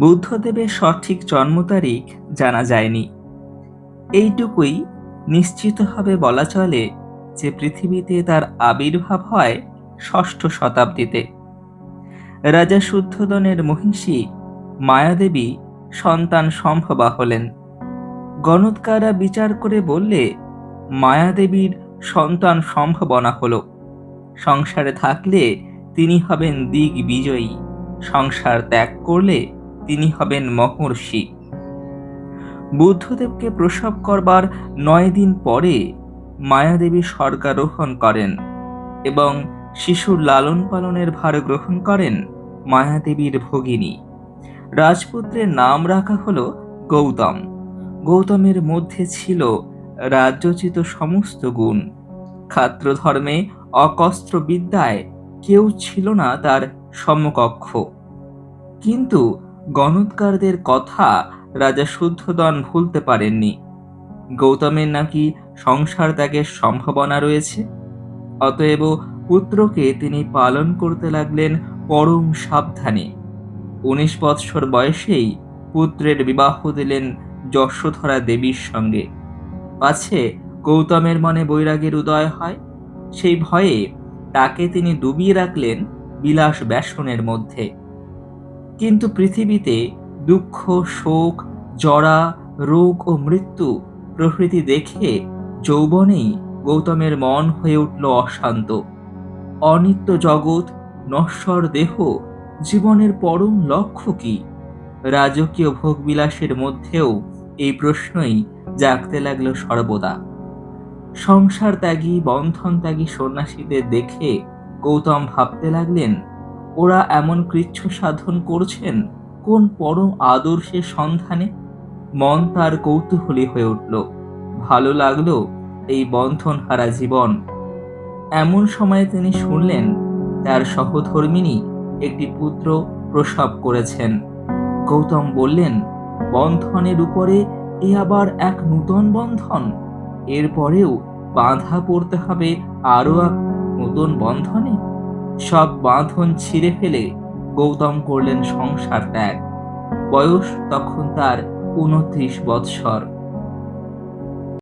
বুদ্ধদেবের সঠিক জন্ম তারিখ জানা যায়নি। এইটুকুই নিশ্চিতভাবে বলা চলে যে পৃথিবীতে তার আবির্ভাব হয় ষষ্ঠ শতাব্দীতে। রাজা শুদ্ধোদনের মহিষী মায়াদেবী সন্তান সম্ভবা হলেন। গণৎকারা বিচার করে বললে, মায়াদেবীর সন্তান সম্ভাবনা হল। সংসারে থাকলে তিনি হবেন দিগ বিজয়ী সংসার ত্যাগ করলে তিনি হবেন মহর্ষি। বুদ্ধদেবকে প্রসব করবার নয় দিন পরে মায়াদেবী স্বর্গারোহণ করেন এবং শিশুর লালন পালনের ভার গ্রহণ করেন মায়াদেবীর ভগিনী। রাজপুত্রের নাম রাখা হলো গৌতম। গৌতমের মধ্যে ছিল রাজ্যচিত সমস্ত গুণ। খাত্রধর্মে অকস্ত্র বিদ্যায় কেউ ছিল না তার সমকক্ষ। কিন্তু গণৎকারদের কথা রাজা শুদ্ধদন ভুলতে পারেননি। গৌতমের নাকি সংসার ত্যাগের সম্ভাবনা রয়েছে। অতএব পুত্রকে তিনি পালন করতে লাগলেন পরম সাবধানে। উনিশ বৎসর বয়সেই পুত্রের বিবাহ দিলেন যশোধরা দেবীর সঙ্গে। পাছে গৌতমের মনে বৈরাগের উদয় হয়। সেই ভয়ে তাকে তিনি ডুবিয়ে রাখলেন বিলাস ব্যাসনের মধ্যে। কিন্তু পৃথিবীতে দুঃখ, শোক, জরা, রোগ ও মৃত্যু প্রভৃতি দেখে যৌবনেই গৌতমের মন হয়ে উঠল অশান্ত। অনিত্য জগৎ, নশ্বর দেহ, জীবনের পরম লক্ষ্য কি? রাজকীয় ভোগবিলাসের মধ্যেও এই প্রশ্নই জাগতে লাগল সর্বদা। সংসার ত্যাগী, বন্ধন ত্যাগী সন্ন্যাসীদের দেখে গৌতম ভাবতে লাগলেন ওরা এমন কৃচ্ছ সাধন করছেন কোন পরম আদর্শের সন্ধানে? মন তার কৌতূহলী হয়ে উঠল। ভালো লাগল এই বন্ধন হারা জীবন। এমন সময়ে তিনি শুনলেন, তার সহধর্মিনী একটি পুত্র প্রসব করেছেন। গৌতম বললেন, বন্ধনের উপরে এ আবার এক নূতন বন্ধন? এরপরেও বাঁধা পড়তে হবে আরও এক নতুন বন্ধনে? সব বাঁধন ছিঁড়ে ফেলে গৌতম করলেন সংসার ত্যাগ। বয়স তখন তার উনত্রিশ বৎসর।